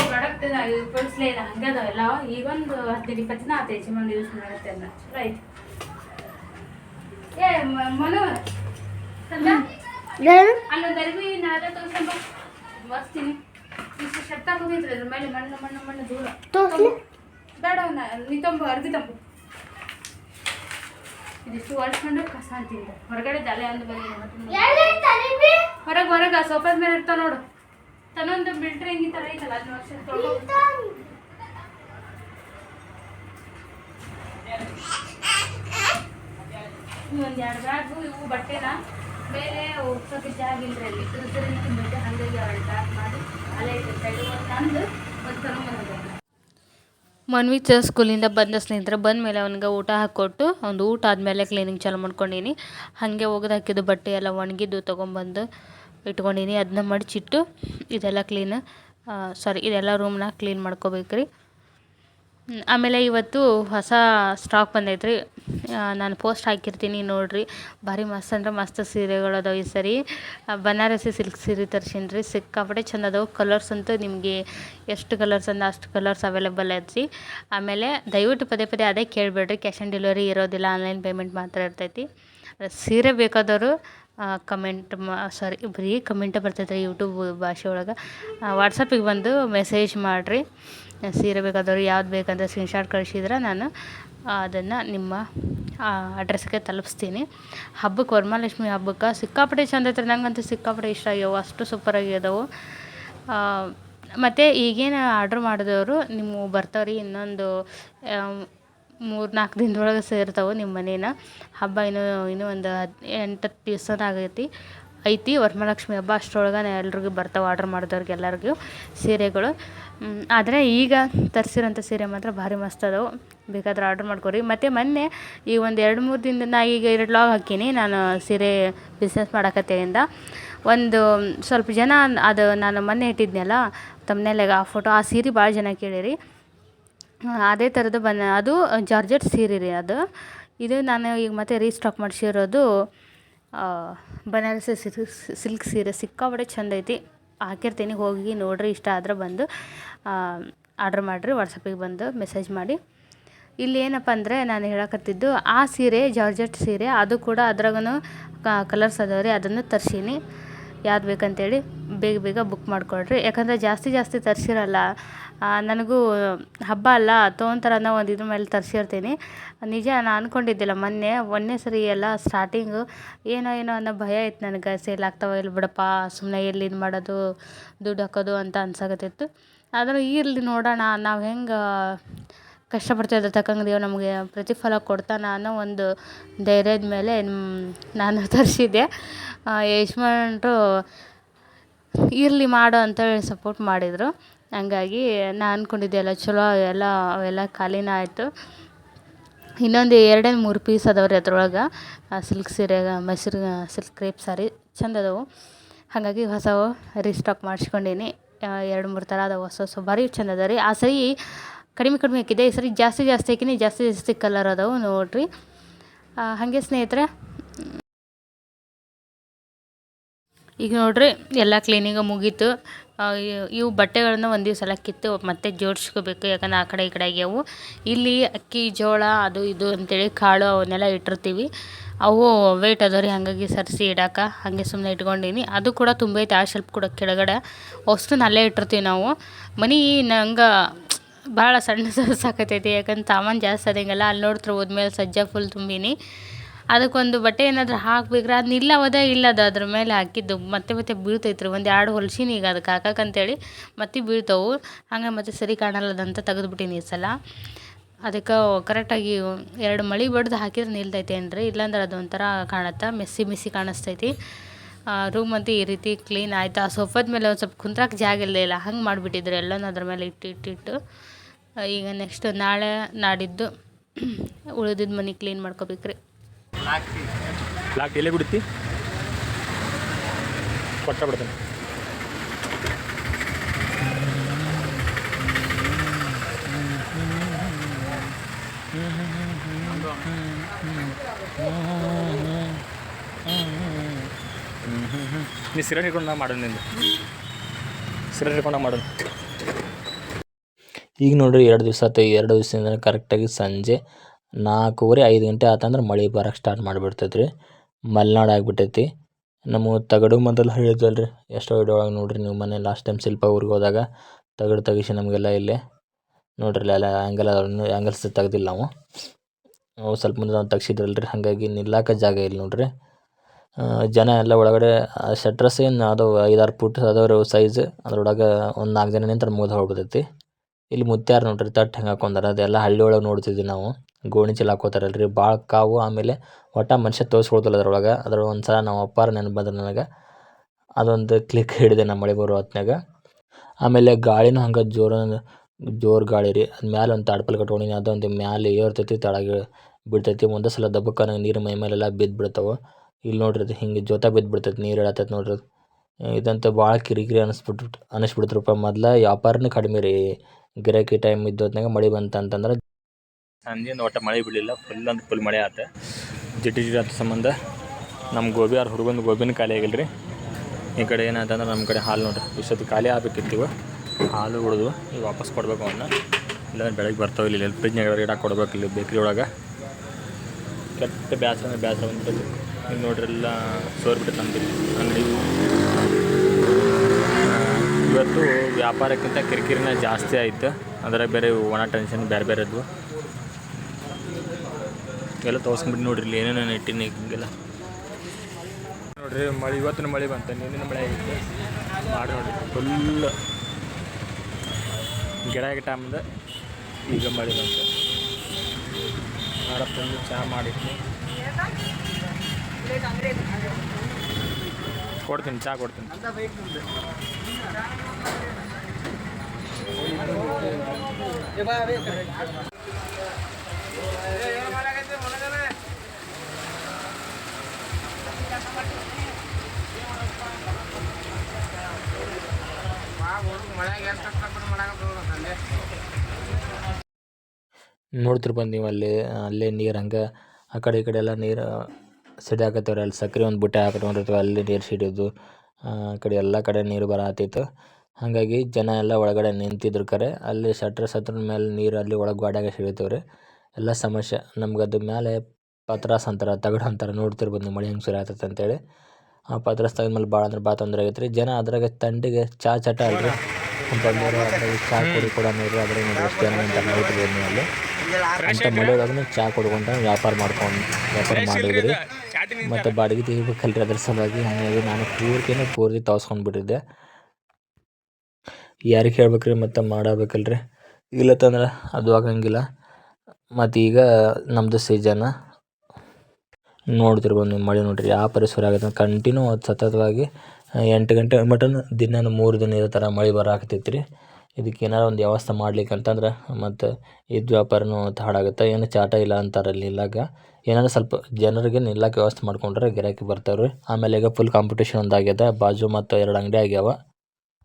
ಪ್ರಾಡಕ್ಟ್ ಉಪಯೋಗಿಸ್ಲೇ ಇಲ್ಲ ಹಂಗೆ ಅದಾವೆಲ್ಲ ಈಗೊಂದು ಹದಿನೈದು ಇಪ್ಪತ್ತು ದಿನ ಆತ ಯಜಮಾನ್ ಯೂಸ್ ಮಾಡುತ್ತೆ ಅಲ್ಲ ಚಲೋ ಐತೆ ಏ ಮನು. ಅಲ್ಲೊಂದು ಅರಿವಿ ನಾಳೆ ತೋರಿಸ್ಕೊಂಬ ಬರ್ತೀನಿ ಇಷ್ಟು ಶರ್ಟ್ ಹೋಗಿದ್ರೆ ಅದ್ರ ಮೇಲೆ ಮಣ್ಣು ಮಣ್ಣು ಮಣ್ಣು ದೂರ. ಬೇಡ ನೀ ತಂಬು ಅರ್ಬಿ ತಂಬು. ಇದಿಷ್ಟು ಒರೆಸ್ಕೊಂಡು ಕಸ ಅಂತಿಂದ. ಹೊರಗಡೆ ಜಲೆ ಒಂದು ಬಂದಿದೆ ಹೊರಗೆ ಹೊರಗೆ ಆ ಸೋಫಾದ ಮೇಲೆ ಇರ್ತಾವ ನೋಡು. ತನ್ನೊಂದು ಬಿಲ್ಟ್ರೆ ಹಿಂಗೆ ಥರ ಐತಲ್ಲ ಅದನ್ನ ವರ್ಷ ಒಂದು ಎರಡು ಬ್ಯಾಗು ಇವು ಬಟ್ಟೆನ ಬೇರೆ ಉಡ್ಸೋಕೆ ಜಾಗ ಇಲ್ರಿ ಅಲ್ಲಿ. ಬಟ್ಟೆ ಹಂಗಾಗಿ ಎರಡು ಬ್ಯಾಗ್ ಮಾಡಿ ಅಲ್ಲೇ ಒಂದು ತಂದು ಒಂದು ತಗೊಂಬಂದಿದ್ದೆ ಮನ್ವಿತ್ ಸ್ಕೂಲಿಂದ ಬಂದ ಸ್ನೇಹಿತರು ಬಂದ ಮೇಲೆ ಅವನಿಗೆ ಊಟ ಹಾಕ್ಕೊಟ್ಟು ಒಂದು ಊಟ ಆದಮೇಲೆ ಕ್ಲೀನಿಂಗ್ ಚಾಲು ಮಾಡ್ಕೊಂಡೀನಿ. ಹಾಗೆ ಒಗೆದು ಹಾಕಿದ್ದು ಬಟ್ಟೆ ಎಲ್ಲ ಒಣಗಿದ್ದು ತೊಗೊಂಬಂದು ಇಟ್ಕೊಂಡೀನಿ. ಅದನ್ನ ಮಡಚಿಟ್ಟು ಇದೆಲ್ಲ ಕ್ಲೀನ್ ಸಾರಿ ಇದೆಲ್ಲ ರೂಮ್ನ ಕ್ಲೀನ್ ಮಾಡ್ಕೋಬೇಕು ರೀ ಆಮೇಲೆ ಇವತ್ತು ಹೊಸ ಸ್ಟಾಕ್ ಬಂದೈತೆ ರೀ ನಾನು ಪೋಸ್ಟ್ ಹಾಕಿರ್ತೀನಿ ನೋಡಿರಿ. ಭಾರಿ ಮಸ್ತ್ ಅಂದ್ರೆ ಮಸ್ತ್ ಸೀರೆಗಳು ಅದಾವೆ ಈ ಸರಿ. ಬನಾರಸಿ ಸಿಲ್ಕ್ ಸೀರೆ ತರ್ಸಿನ್ರಿ. ರೀ ಸಿಕ್ಕಾಪಟ್ಟೆ ಚಂದ ಅದಾವೆ. ಕಲರ್ಸ್ ಅಂತೂ ನಿಮಗೆ ಎಷ್ಟು ಕಲರ್ಸ್ ಅಂದ ಅಷ್ಟು ಕಲರ್ಸ್ ಅವೈಲೇಬಲ್ ಐತ್ರಿ. ಆಮೇಲೆ ದಯವಿಟ್ಟು ಪದೇ ಪದೇ ಅದೇ ಕೇಳಬೇಡ್ರಿ. ಕ್ಯಾಶ್ ಆನ್ ಡೆಲಿವರಿ ಇರೋದಿಲ್ಲ ಆನ್ಲೈನ್ ಪೇಮೆಂಟ್ ಮಾತ್ರ ಇರ್ತೈತಿ. ಸೀರೆ ಬೇಕಾದವರು ಕಮೆಂಟ್ ಮಾ ಸಾರಿ ಬರೀ ಕಮೆಂಟ್ ಬರ್ತೈತೆ ಯೂಟ್ಯೂಬ್ ಭಾಷೆ ಒಳಗೆ. ವಾಟ್ಸಪ್ಪಿಗೆ ಬಂದು ಮೆಸೇಜ್ ಮಾಡಿರಿ. ಸೀರೆ ಬೇಕಾದವರು ಯಾವ್ದು ಬೇಕಂತ ಸ್ಕ್ರೀನ್ಶಾಟ್ ಕಳಿಸಿದ್ರೆ ನಾನು ಅದನ್ನು ನಿಮ್ಮ ಅಡ್ರೆಸ್ಗೆ ತಲುಪಿಸ್ತೀನಿ. ಹಬ್ಬಕ್ಕೆ ವರಮಹಾಲಕ್ಷ್ಮಿ ಹಬ್ಬಕ್ಕೆ ಸಿಕ್ಕಾಪಟ್ಟೆ ಚಂದ ಐತ್ರಿ. ನಂಗಂತೂ ಸಿಕ್ಕಾಪಟ್ಟೆ ಇಷ್ಟ ಆಗ್ಯಾವ. ಅಷ್ಟು ಸೂಪರಾಗಿ ಅದಾವು ಮತ್ತು ಈಗೇನು ಆರ್ಡ್ರ್ ಮಾಡಿದವರು ನಿಮ್ಮ ಬರ್ತಾವ್ರಿ. ಇನ್ನೊಂದು ಮೂರು ನಾಲ್ಕು ದಿನದೊಳಗೆ ಸೇರ್ತಾವೆ ನಿಮ್ಮ ಮನೇನ. ಹಬ್ಬ ಇನ್ನೂ ಇನ್ನೂ ಒಂದು ಹದ್ ಎಂಟು ಹತ್ತು ಐತಿ. ವರಮಹಾಲಕ್ಷ್ಮಿ ಹಬ್ಬ ಅಷ್ಟರೊಳಗೆ ಎಲ್ರಿಗೂ ಬರ್ತಾವೆ ಆರ್ಡ್ರ್ ಮಾಡಿದವ್ರಿಗೆ ಎಲ್ಲರಿಗೂ ಸೀರೆಗಳು. ಆದರೆ ಈಗ ತರಿಸಿರೋಂಥ ಸೀರೆ ಮಾತ್ರ ಭಾರಿ ಮಸ್ತ್ ಅದಾವೆ. ಬೇಕಾದ್ರೆ ಆರ್ಡ್ರ್ ಮಾಡ್ಕೊರಿ. ಮತ್ತು ಮೊನ್ನೆ ಈ ಒಂದು ಎರಡು ಮೂರು ದಿನದ, ನಾ ಈಗ ಎರಡು ಲಾಗ್ ಹಾಕೀನಿ. ನಾನು ಸೀರೆ ಬಿಸ್ನೆಸ್ ಮಾಡಕತ್ತೆಯಿಂದ ಒಂದು ಸ್ವಲ್ಪ ಜನ ಅದು, ನಾನು ಮೊನ್ನೆ ಇಟ್ಟಿದ್ನಲ್ಲ ತಮ್ಮನೇಲಾಗ ಆ ಫೋಟೋ ಆ ಸೀರೆ ಭಾಳ ಜನ ಕೇಳಿರಿ. ಅದೇ ಥರದ್ದು ಬನ್ನ ಅದು ಜಾರ್ಜೆಟ್ ಸೀರೆ ರೀ ಅದು. ಇದು ನಾನು ಈಗ ಮತ್ತೆ ರೀಸ್ಟಾಕ್ ಮಾಡಿಸಿರೋದು ಬನಾರಸಿ ಸಿಲ್ಕ್ ಸಿಲ್ಕ್ ಸೀರೆ ಸಿಕ್ಕಾಪಟ್ಟೆ ಚಂದ ಐತಿ. ಹಾಕಿರ್ತೀನಿ, ಹೋಗಿ ನೋಡ್ರಿ, ಇಷ್ಟ ಆದ್ರೆ ಬಂದು ಆರ್ಡ್ರ್ ಮಾಡಿರಿ ವಾಟ್ಸಪ್ಪಿಗೆ ಬಂದು ಮೆಸೇಜ್ ಮಾಡಿ. ಇಲ್ಲಿ ಏನಪ್ಪ ಅಂದರೆ ನಾನು ಹೇಳಕತ್ತಿದ್ದು, ಆ ಸೀರೆ, ಜಾರ್ಜೆಟ್ ಸೀರೆ, ಅದು ಕೂಡ ಅದ್ರಾಗೂ ಕಲರ್ಸ್ ಅದಾವೆ ರೀ ಅದನ್ನು ತರ್ಸೀನಿ. ಯಾವ್ದು ಬೇಕಂತೇಳಿ ಬೇಗ ಬೇಗ ಬುಕ್ ಮಾಡಿಕೊಡ್ರಿ ಯಾಕಂದರೆ ಜಾಸ್ತಿ ಜಾಸ್ತಿ ತರಿಸಿರಲ್ಲ ನನಗೂ ಹಬ್ಬ ಅಲ್ಲ ತೊಗೊಂತಾರೆ ಒಂದು ಇದ್ರ ಮೇಲೆ ತರಿಸಿರ್ತೀನಿ. ನಿಜ, ನಾನು ಅಂದ್ಕೊಂಡಿದ್ದಿಲ್ಲ ಮೊನ್ನೆ ಒಂದನೇ ಸರಿ ಎಲ್ಲ ಸ್ಟಾರ್ಟಿಂಗು ಏನೋ ಏನೋ ಅನ್ನೋ ಭಯ ಇತ್ತು ನನಗೆ. ಸೇಲ್ ಆಗ್ತಾವ ಇಲ್ಲ ಬಿಡಪ್ಪ ಸುಮ್ಮನೆ ಎಲ್ಲಿ ಇದು ಮಾಡೋದು, ದುಡ್ಡು ಹಾಕೋದು ಅಂತ ಅನ್ಸಾಕತ್ತಿತ್ತು. ಆದ್ರೆ ಇರಲಿ ನೋಡೋಣ, ನಾವು ಹೆಂಗೆ, ಕಷ್ಟಪಡ್ತೀವಿ ತಕ್ಕಂಗೆ ದೇವ್ರು ನಮಗೆ ಪ್ರತಿಫಲ ಕೊಡ್ತಾನೆ ಅನ್ನೋ ಒಂದು ಧೈರ್ಯದ ಮೇಲೆ ನಾನು ತರಿಸಿದ್ದೆ. ಯಜಮಾನ್ರು, ಇರಲಿ ಮಾಡು ಅಂತೇಳಿ ಸಪೋರ್ಟ್ ಮಾಡಿದರು. ಹಂಗಾಗಿ, ನಾನು ಅಂದ್ಕೊಂಡಿದ್ದೆ ಎಲ್ಲ ಚಲೋ, ಎಲ್ಲ, ಅವೆಲ್ಲ ಖಾಲಿನ ಆಯಿತು. ಇನ್ನೊಂದು ಎರಡೇ ಮೂರು ಪೀಸ್ ಅದಾವೆ ರೀ ಅದ್ರೊಳಗೆ ಸಿಲ್ಕ್ ಸೀರೆಗೆ ಮೈಸೂರು ಸಿಲ್ಕ್ ಕ್ರೇಪ್ ಸಾರಿ ಚಂದ ಅದಾವೆ. ಹಾಗಾಗಿ ಹೊಸವು ರೀಸ್ಟಾಕ್ ಮಾಡಿಸ್ಕೊಂಡೀನಿ. ಎರಡು ಮೂರು ಥರ ಅದಾವೆ ಹೊಸ ಹೊಸ, ಭಾರಿ ಚಂದ ಅದ ರೀ ಆ ಸರಿ ಕಡಿಮೆ ಕಡಿಮೆ ಹಾಕಿದ್ದೆ ಈ ಸರಿ ಜಾಸ್ತಿ ಜಾಸ್ತಿ ಹಾಕಿನಿ, ಜಾಸ್ತಿ ಜಾಸ್ತಿ ಕಲರ್ ಅದಾವೆ ನೋಡಿರಿ. ಹಾಗೆ ಸ್ನೇಹಿತರೆ ಈಗ ನೋಡಿರಿ, ಎಲ್ಲ ಕ್ಲೀನಿಂಗ ಮುಗೀತು. ಇವ್- ಬಟ್ಟೆಗಳನ್ನ ಒಂದು ಸಲ ಕಿತ್ತು ಮತ್ತೆ ಜೋಡಿಸ್ಕೋಬೇಕು. ಯಾಕಂದ್ರೆ ಆ ಕಡೆ ಈ ಕಡೆ ಆಗ್ಯಾವು. ಇಲ್ಲಿ ಅಕ್ಕಿ, ಜೋಳ, ಅದು ಇದು ಅಂತೇಳಿ ಕಾಳು ಅವನ್ನೆಲ್ಲ ಇಟ್ಟಿರ್ತೀವಿ. ಅವು ವೆಯ್ಟ್ ಅದಾವ ರೀ ಹಾಗಾಗಿ ಸರಿಸಿ ಇಡಕ್ಕೆ ಹಾಗೆ ಸುಮ್ಮನೆ ಇಟ್ಕೊಂಡೀನಿ. ಅದು ಕೂಡ ತುಂಬೈತೆ ಆ ಸ್ವಲ್ಪ ಕೂಡ ಕೆಳಗಡೆ. ವಸ್ತುನ ಅಲ್ಲೇ ಇಟ್ಟಿರ್ತೀವಿ ನಾವು. ಮನೆ ನಂಗೆ ಭಾಳ ಸಣ್ಣ ಸಾಕತೈತಿ. ಯಾಕಂದ್ರೆ ಸಾಮಾನು ಜಾಸ್ತಿ ಅದಂಗೆಲ್ಲ. ಅಲ್ಲಿ ನೋಡ್ತಾರೆ ಹೋದ್ಮೇಲೆ ಸಜ್ಜಾ ಫುಲ್ ತುಂಬೀನಿ. ಅದಕ್ಕೊಂದು ಬಟ್ಟೆ ಏನಾದರೂ ಹಾಕ್ಬೇಕ್ರೆ ಅದು ನಿಲ್ಲವದ ಇಲ್ಲದ ಅದ್ರ ಮೇಲೆ ಹಾಕಿದ್ದು. ಮತ್ತೆ ಮತ್ತೆ ಬೀಳ್ತೈತ್ರಿ. ಒಂದು ಎರಡು ಹೊಲ್ಸೀನಿ ಈಗ ಅದಕ್ಕೆ ಹಾಕಕ್ಕಂತೇಳಿ ಮತ್ತೆ ಬೀಳ್ತವೆ. ಹಂಗೆ ಮತ್ತೆ ಸರಿ ಕಾಣಲ್ಲದಂತ ತೆಗೆದ್ಬಿಟ್ಟೀನಿ ಈ ಸಲ. ಅದಕ್ಕೆ ಕರೆಕ್ಟಾಗಿ ಎರಡು ಮಳೆ ಬಡ್ದು ಹಾಕಿದ್ರೆ ನಿಲ್ತೈತೆ ರೀ ಇಲ್ಲಾಂದ್ರೆ ಅದು ಒಂಥರ ಕಾಣತ್ತೆ? Messi Messi ಕಾಣಿಸ್ತೈತಿ. ರೂಮ್ ಅಂತೂ ಈ ರೀತಿ ಕ್ಲೀನ್ ಆಯಿತು? ಆ ಸೋಫಾದ ಮೇಲೆ ಒಂದು ಸ್ವಲ್ಪ ಕುಂದ್ರಕ್ಕೆ ಜಾಗ ಇಲ್ಲೇ ಇಲ್ಲ. ಹಂಗೆ ಮಾಡಿಬಿಟ್ಟಿದ್ರು ಎಲ್ಲನೂ ಅದ್ರ ಮೇಲೆ ಇಟ್ಟು ಇಟ್ಟಿಟ್ಟು ಈಗ ನೆಕ್ಸ್ಟ್ ನಾಳೆ ನಾಡಿದ್ದು ಉಳಿದಿದ್ದು ಮನೆ ಕ್ಲೀನ್ ಮಾಡ್ಕೋಬೇಕ್ರಿ. ಲಾಕ್ ಎಲ್ಲಿ ಬಿಡುತ್ತಿ? ಕೊಟ್ಟ ಬಿಡ್ತೇನೆ. ನೀ ಸಿರ ಹಿಡ್ಕೊಂಡಾಗ ಮಾಡೋಣ ನಿಂದು. ಸಿರ ಹಿಡ್ಕೊಂಡಾಗ ಮಾಡೋಣ. ಈಗ ನೋಡ್ರಿ, ಎರಡು ದಿವಸ ಅಥವಾ ಎರಡು ದಿವಸದಿಂದ ಕರೆಕ್ಟಾಗಿ ಸಂಜೆ ನಾಲ್ಕೂವರೆ ಐದು ಗಂಟೆ ಆತಂದ್ರೆ ಮಳೆ ಬರಕ್ಕೆ ಸ್ಟಾರ್ಟ್ ಮಾಡಿಬಿಡ್ತೈತೆ ರೀ ಮಲೆನಾಡು ಆಗಿಬಿಟ್ಟೈತಿ. ನಮ್ಮ ತಗಡು ಮೊದಲು ಹೇಳಿದ್ವಲ್ಲ ರೀ ಎಷ್ಟೋ ಒಳಗೆ ನೋಡ್ರಿ ನೀವು ಮನೆ ಲಾಸ್ಟ್ ಟೈಮ್ ಶಿಲ್ಪ ಊರಿಗೆ ಹೋದಾಗ. ತಗಡು ತೆಗಿಸಿ ನಮಗೆಲ್ಲ ಇಲ್ಲಿ. ನೋಡ್ರಿ ಎಲ್ಲ ಆ್ಯಂಗಲ್ ಆ್ಯಂಗಲ್ಸ್ ತೆಗ್ದಿಲ್ಲ ನಾವು ಅವು ಸ್ವಲ್ಪ ಮುಂದೆ ನಾವು ತೆಗ್ಸಿದ್ರಲ್ಲ ರೀ ಹಾಗಾಗಿ ನಿಲ್ಲಾಕ ಜಾಗ ಇಲ್ಲ ನೋಡ್ರಿ. ಜನ ಎಲ್ಲ ಒಳಗಡೆ ಶಟ್ರಸ್ ಏನು ಅದು ಐದಾರು ಫುಟ್ ಅದಾವ್ರಿ ಅವು ಸೈಜ್ ಅದ್ರೊಳಗೆ ಒಂದು ನಾಲ್ಕು ಜನ ನಿಂತ್ರೆ ಮುಗಿದು ಹೋಗ್ಬಿಡ್ತೈತಿ. ಇಲ್ಲಿ ಮುತ್ಯಾರ ನೋಡ್ರಿ ತಟ್ಟು ಹೆಂಗೆ ಹಾಕೊಂಡಾರ. ಅದೆಲ್ಲ ಹಳ್ಳಿ ಒಳಗೆ ನೋಡ್ತಿದ್ವಿ ನಾವು. ಗೋಣಿ ಚೀಲ ಹಾಕೋತಾರಲ್ರಿ. ಭಾಳ ಕಾವು, ಆಮೇಲೆ ಒಟ್ಟು ಮನುಷ್ಯ ತೋರಿಸ್ಕೊಳ್ತಲ್ಲ ಅದ್ರೊಳಗೆ. ಅದ್ರ ಒಂದು ಸಲ ನಮ್ಮ ಅಪ್ಪಾರ ನೆನಪು ಬಂದ್ರೆ ನನಗೆ ಅದೊಂದು ಕ್ಲಿಕ್ ಹಿಡಿದೆ ನಮ್ಮ ಮಳೆ ಬರೋ ಹೊತ್ನ್ಯಾಗ. ಆಮೇಲೆ ಗಾಳಿನೂ ಹಂಗೆ ಜೋರ ಜೋರು ಗಾಳಿ ರೀ. ಅದು ಮ್ಯಾಲೆ ಒಂದು ತಾಡ್ಪಲ್ ಕಟ್ಕೊಂಡಿನಿ. ಅದೊಂದು ಮ್ಯಾಲೆ ಏರ್ತೈತಿ, ತೆಳಗೆ ಬಿಡ್ತೈತಿ ಒಂದೇ ಸಲ ದಬ್ಬಕ್ಕ ನಂಗೆ ನೀರು ಮೈ ಮೇಲೆಲ್ಲ ಬಿದ್ದು ಬಿಡ್ತಾವೆ ಇಲ್ಲಿ ನೋಡ್ರಿ ಅದು ಹಿಂಗೆ ಜೋತ ಬಿದ್ದು ಬಿಡ್ತೈತಿ ನೀರು ಹೇಳತ್ತೈತಿ ನೋಡ್ರಿ. ಇದಂತೂ ಭಾಳ ಕಿರಿಕಿರಿ ಅನಿಸ್ಬಿಟ್ಟು ಅನಿಸ್ಬಿಡ್ತ್ರಪ್ಪ ಮೊದ್ಲು ವ್ಯಾಪಾರನೇ ಕಡಿಮೆ ರೀ. ಗಿರಾಕಿ ಟೈಮ್ ಇದ್ದೊತ್ನಾಗ ಮಳೆ ಬಂತು ಅಂತಂದ್ರೆ ಸಂಜೆಯಿಂದ ಒಟ್ಟು ಮಳೆ ಬೀಳಿಲ್ಲ. ಫುಲ್ ಅಂದ್ರೆ ಫುಲ್ ಮಳೆ ಆತ. ಜಿಟಿ ಜಿಟಿ ಆತ ಸಂಬಂಧ. ನಮ್ಮ ಗೋಬಿ ಅವ್ರ ಹುಡುಗನ ಗೋಬಿನ ಖಾಲಿ ಆಗಿಲ್ಲ ರೀ ಈ ಕಡೆ ಏನಂತಂದ್ರೆ ನಮ್ಮ ಕಡೆ ಹಾಲು ನೋಡ್ರಿ. ಇಷ್ಟೊತ್ತು ಖಾಲಿ ಆಗ್ಬೇಕಿತ್ತು. ಹಾಲು ಉಳಿದು ಈಗ ವಾಪಸ್ ಕೊಡ್ಬೇಕು ಅವನ್ನ ಇಲ್ಲಾಂದ್ರೆ ಬೆಳಗ್ಗೆ ಬರ್ತಾವೆ ಇಲ್ಲಿ. ಇಲ್ಲಿ ಫ್ರಿಜ್ನಾಗ ಇಡಕ್ಕೆ ಕೊಡ್ಬೇಕು ಇಲ್ಲಿ ಬೇಕ್ರಿ ಒಳಗೆ. ಕೆಟ್ಟ ಬ್ಯಾಸರ ಬೇಸರ ಬಂದ್ಬಿಟ್ಟೈತಿ ಈಗ ಎಲ್ಲ ಸೋರ್ಬಿಟ್ಟು ತಂದಿಲ್ಲ ಅಂಗಡಿ. ಇವತ್ತು ವ್ಯಾಪಾರಕ್ಕಿಂತ ಕಿರಿಕಿರಿನ ಜಾಸ್ತಿ ಆಯ್ತು. ಅದರ ಬೇರೆ ಒಣ ಟೆನ್ಷನ್ ಬೇರೆ ಬೇರೆ ಇದ್ವು. ಎಲ್ಲ ತೋರ್ಸ್ಕೊಂಬಿಟ್ಟು ನೋಡ್ರಿ ಇಲ್ಲಿ ಏನೇನೇನು ಇಟ್ಟಿನಿ ಹಿಂಗೆಲ್ಲ. ನೋಡ್ರಿ, ಮಳೆ, ಇವತ್ತಿನ ಮಳೆ ಬಂತ, ನಿನ್ನ ಮಳೆ ಆಗಿತ್ತು. ಮಾಡಿ ನೋಡ್ರಿ ಫುಲ್ ಗಿಡ ಆಗಿ ಈಗ ಮಳೆ ಬಂತು. ಮಾಡಪ್ಪ ಚಹಾ ಮಾಡಿಟ್ನಿ ಕೊಡ್ತೀನಿ ಚಹಾ ಕೊಡ್ತೀನಿ. ನೋಡ್ತಿರ್ಬೋದು ನೀವು ಅಲ್ಲಿ, ಅಲ್ಲೇ ನೀರು ಹಂಗೆ, ಆ ಕಡೆ ಈ ಕಡೆ ಎಲ್ಲ ನೀರು ಸಿಡಾಕತ್ತವ್ರಿ ಅಲ್ಲಿ. ಸಕ್ರೆ ಒಂದು ಬುಟ್ಟಿ ಹಾಕೊಂಡಿರ್ತೀವಿ ಅಲ್ಲಿ ನೀರು ಸಿಡಿಯೋದು, ಆ ಕಡೆ ಎಲ್ಲ ಕಡೆ ನೀರು ಬರತ್ತಿತ್ತು ಹಾಗಾಗಿ ಜನ ಎಲ್ಲ ಒಳಗಡೆ ನಿಂತಿದ್ರು ಕರೆ. ಅಲ್ಲಿ ಶಟ್ರ್ ಸತ್ರ ಮೇಲೆ ನೀರು ಅಲ್ಲಿ ಒಳಗೆ ಗೋಡ್ಯಾಗ ಸಿಡಿತವ್ರಿ. ಎಲ್ಲ ಸಮಸ್ಯೆ, ನಮ್ಗೆ ಅದ್ರ ಮೇಲೆ ಪತ್ರಾಸ್ ಅಂತಾರೆ, ತಗಡು ಅಂತಾರೆ ನೋಡ್ತಿರ್ಬೋದು ನೀವು ಮಳೆ ಹೆಂಗೆ ಸುರಿ ಅಂತೇಳಿ. ಆ ಪತ್ರಸ್ ಮೇಲೆ ಭಾಳ ಅಂದ್ರೆ ಭಾಳ ತೊಂದರೆ ಆಗೈತೆ ರೀ. ಜನ ಅದ್ರಾಗ ತಂಡಿಗೆ ಚಾ ಚಟ ಅಲ್ರಿ. ಬಂದವರು ಅದ್ರಾಗ ಚಾ ಕುಡಿ ಕೂಡ ನೋಡ್ರಿ ಅದ್ರಾಗ ಎಷ್ಟು ನಿಂತಾರ ನೋಡ್ರಿ ಅಲ್ಲಿ. ಅಂತ ಮಳೆಯೊಳಗೂ ಚಾ ಕುಡ್ಕೊಂಡು ವ್ಯಾಪಾರ ಮಾಡ್ಕೊಂಡು ವ್ಯಾಪಾರ ಮಾಡಿದ್ರಿ. ಮತ್ತು ಬಾಡಿಗೆ ತೆಗಿಬೇಕಲ್ರಿ ಅದ್ರ ಸಲುವಾಗಿ. ಹಾಗಾಗಿ ನಾನು ಪೂರ್ತಿನೇ ಪೂರ್ತಿ ತವಸ್ಕೊಂಡು ಬಿಟ್ಟಿದ್ದೆ. ಯಾರಿಗೆ ಹೇಳ್ಬೇಕ್ರಿ ಮತ್ತು ಮಾಡಬೇಕಲ್ರಿ? ಇಲ್ಲತ್ತಂದ್ರೆ ಅದು ಆಗಂಗಿಲ್ಲ. ಮತ್ತು ಈಗ ನಮ್ಮದು ಸೀಸನ್ ನೋಡ್ತಿರ್ಬೋದು ನೀವು ಮಳೆ ನೋಡ್ರಿ, ಯಾವ ಪರಿಸರ ಆಗುತ್ತೆ ಕಂಟಿನ್ಯೂ ಅದು ಸತತವಾಗಿ ಎಂಟು ಗಂಟೆ, ಮಟನ್ ದಿನ ಮೂರು ದಿನ ಇದೇ ಥರ ಮಳೆ ಬರಾಕತ್ತೈತೆ ರೀ ಇದಕ್ಕೆ ಏನಾರ ಒಂದು ವ್ಯವಸ್ಥೆ ಮಾಡ್ಲಿಕ್ಕೆ ಅಂತಂದ್ರೆ, ಮತ್ತು ಇದು ವ್ಯಾಪಾರನೂ ಹಾಳಾಗುತ್ತೆ. ಏನು ಚಾಟ ಇಲ್ಲ ಅಂತಾರಲ್ಲಿ ಇಲ್ಲಾಗ. ಏನಾರ ಸ್ವಲ್ಪ ಜನರಿಗೆ ನಿಲ್ಲಕ್ಕೆ ವ್ಯವಸ್ಥೆ ಮಾಡ್ಕೊಂಡ್ರೆ ಗಿರಾಕಿ ಬರ್ತಾವ್ರಿ. ಆಮೇಲೆ ಈಗ ಫುಲ್ ಕಾಂಪಿಟೇಷನ್ ಒಂದು ಬಾಜು ಮತ್ತು ಎರಡು ಅಂಗಡಿ ಆಗ್ಯಾವ.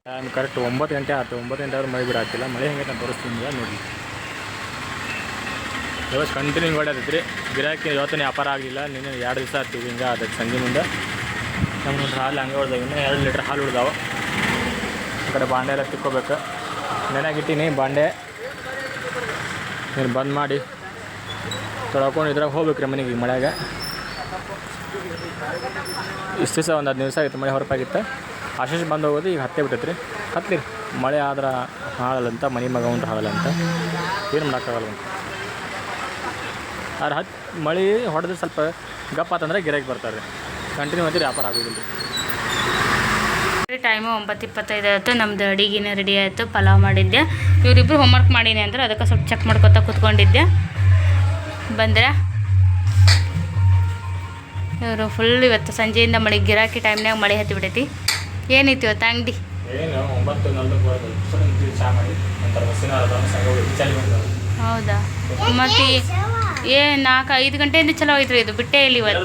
ಟೈಮ್ ಕರೆಕ್ಟ್ ಒಂಬತ್ತು ಗಂಟೆ ಆಯ್ತು ಒಂಬತ್ತು ಗಂಟೆ ಆದ್ರೂ ಮಳೆ ಬಿಡಾತಿಲ್ಲ. ಮಳೆ ಹೆಂಗೆ ನಾನು ತೋರಿಸ್ತೀನಿ ನೋಡಿ ಇವತ್ತು ಕಂಟಿನ್ಯೂ ಹೊಡ್ಯಾತೈತಿ ರೀ ಗಿರಾಕಿ ಇವತ್ತಿನ ವ್ಯಾಪಾರ ಆಗಲಿಲ್ಲ. ನಿನ್ನೆ ಎರಡು ದಿವಸ ಆಗ್ತೀವಿ ಹಿಂಗೆ ಅದಕ್ಕೆ ಸಂಜೆ ಮುಂದೆ ನೋಡ್ರಿ ಹಾಲು ಹಂಗೆ ಹೊಡೆದಾಗ ಇನ್ನೂ ಎರಡು ಲೀಟ್ರ್ ಹಾಲು ಉಳ್ದಾವೆ. ಆ ಕಡೆ ಬಾಂಡೆ ಎಲ್ಲ ತಿಕ್ಕೋಬೇಕು. ನೆನಾಗಿಟ್ಟಿನಿ ಬಾಂಡೆ. ನೀನು ಬಂದ್ ಮಾಡಿ. ತೊಳ್ಕೊಂಡು ಇದ್ರಾಗ ಹೋಗ್ಬೇಕು ರೀ ಮನೆಗೆ ಈ ಮಳೆಯಾಗ ಇಷ್ಟು ದಿವಸ ಒಂದು ಹತ್ತು ದಿವಸ ಆಗಿತ್ತು, ಮಳೆ ಹೊರಪಾಗಿತ್ತು. ಆಶೀಶ್ ಬಂದು ಹೋಗೋದು, ಈಗ ಹತ್ತೇ ಬಿಟ್ಟೈತೆ ರೀ. ಹತ್ತಿರಿ ಮಳೆ ಆದ್ರೆ ಹಾಳಲ್ಲಂತ ಮನೆ ಮಗ ಉಂಡ್ರೆ ಹಾಳಲ್ಲಂತ ಏನು ಮಾಡೋಕ್ಕಾಗಲ್ಲ ಆದ್ರೆ ಹತ್ತು ಮಳೆ ಹೊಡೆದ್ರೆ ಸ್ವಲ್ಪ ಗಪ್ಪ ಆತಂದ್ರೆ ಗಿರಾಕಿ ಬರ್ತಾರೆ. ಕಂಟಿನ್ಯೂ ಅಂತ ವ್ಯಾಪಾರ ಆಗೋದಿಲ್ಲ ಟೈಮು ಒಂಬತ್ತು ಇಪ್ಪತ್ತೈದು ಆಯಿತು. ನಮ್ದು ಅಡಿಗೆನ ರೆಡಿ ಆಯಿತು. ಪಲಾವ್ ಮಾಡಿದ್ದೆ. ಇವರಿಬ್ಬರು ಹೋಮ್ವರ್ಕ್ ಮಾಡೀನಿ ಅಂದ್ರೆ ಅದಕ್ಕೆ ಸ್ವಲ್ಪ ಚೆಕ್ ಮಾಡ್ಕೊತಾ ಕೂತ್ಕೊಂಡಿದ್ದೆ. ಬಂದ್ರೆ? ಇವರು ಫುಲ್ ಇವತ್ತು ಸಂಜೆಯಿಂದ ಮಳೆ ಗಿರಾಕಿ ಟೈಮ್ನಾಗ ಮಳೆ ಹತ್ತಿ ಬಿಟ್ಟೈತಿ ಏನೈತಿ ಇವತ್ತು ಅಂಗಡಿ? ಹೌದಾ? ಮತ್ತು ಏ ನಾಲ್ಕು ಐದು ಗಂಟೆಯಿಂದ ಚಲೋ ಐತ್ರಿ ಇದು. ಬಿಟ್ಟೇ ಇಲ್ಲಿ ಇವತ್ತು.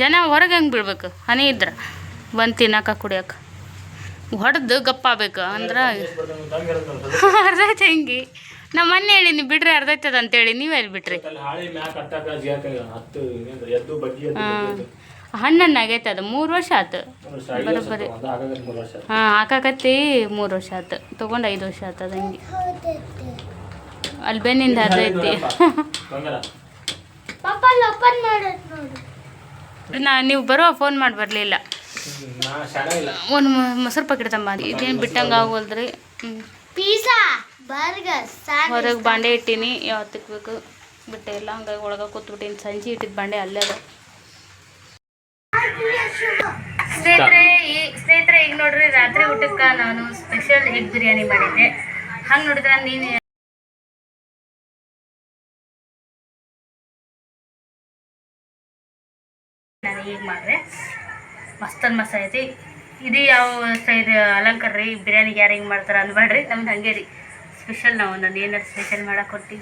ಜನ ಹೊರಗೆ ಹೆಂಗೆ ಬಿಡ್ಬೇಕು? ಹನಿ ಇದ್ರೆ. ಬಂದು ತಿನ್ನಕ ಕುಡಿಯಕ್ಕೆ ಹೊಡೆದು ಗಪ್ಪಾಗಬೇಕು ಅಂದ್ರೆ ಅರ್ಧೈತೆ ಹೆಂಗೆ? ನಾ ಮೊನ್ನೆ ನೀವು ಬಿಡ್ರಿ ಅರ್ಧೈತದ ಅಂತೇಳಿ ನೀವೇ ಬಿಟ್ರಿ? ಅಲ್ಲಿ ಹಾಂ ಹಣ್ಣನ್ನು ಆಗೈತೆ ಅದು ಮೂರು ವರ್ಷ ಆಯ್ತು ಬರೋಬ್ಬರಿ. ಹಾಂ ಹಾಕಾಕತ್ತಿ ಮೂರು ವರ್ಷ ಆಯ್ತು ತೊಗೊಂಡು ಐದು ವರ್ಷ ಆಯ್ತದ ಹಂಗೆ. ಅಲ್ಲಿ ಬೆನ್ನಿಂದ ಹತ್ರ ಐತಿ ನಾ ನೀವು ಬರೋ ಫೋನ್ ಮಾಡಿ ಬರಲಿಲ್ಲ. ಒಂದು ಮೊಸರು ಪಾಕಿಟ್ ತಂಬ. ಇದೇನು ಬಿಟ್ಟಂಗೆ ಆಗೋಲ್ದ್ರಿ? ಹೊರಗೆ ಬಾಂಡೆ ಇಟ್ಟೀನಿ. ಯಾವ ಬೇಕು? ಬಿಟ್ಟೆ ಇಲ್ಲ. ಹಂಗಾಗಿ ಒಳಗೆ ಕೂತ್ಬಿಟ್ಟಿನಿ. ಸಂಜೆ ಇಟ್ಟಿದ್ದು ಬಾಂಡೆ ಅಲ್ಲೇ ಅದ. ಸ್ನೇಹಿತರೆ ಈ ಸ್ನೇಹಿತರೆ ಈಗ ನೋಡ್ರಿ ರಾತ್ರಿ ಊಟಕ್ಕೆ ನಾನು ಸ್ಪೆಷಲ್ ಎಗ್ ಬಿರಿಯಾನಿ ಮಾಡಿದ್ದೆ. ಹಂಗೆ ನೋಡಿದ್ರೆ ನೀನು ನಾನು ಈಗ ಮಾಡಿದೆ ಮಸ್ತನ್ ಮಸ್ತ್ ಐತಿ ಇದು ಯಾವ ಸೈಡ್ ಅಲಂಕಾರ ರೀ? ಬಿರಿಯಾನಿಗೆ ಯಾರು ಹಿಂಗೆ ಮಾಡ್ತಾರೆ ಅನ್ಬೇಡ್ರಿ ನಮ್ದು ಹಂಗೆ ರೀ. ಸ್ಪೆಷಲ್ ನಾವು ಒಂದೊಂದು ಏನಾರು ಸ್ಪೆಷಲ್ ಮಾಡಕ್ಕೆ ಕೊಟ್ಟು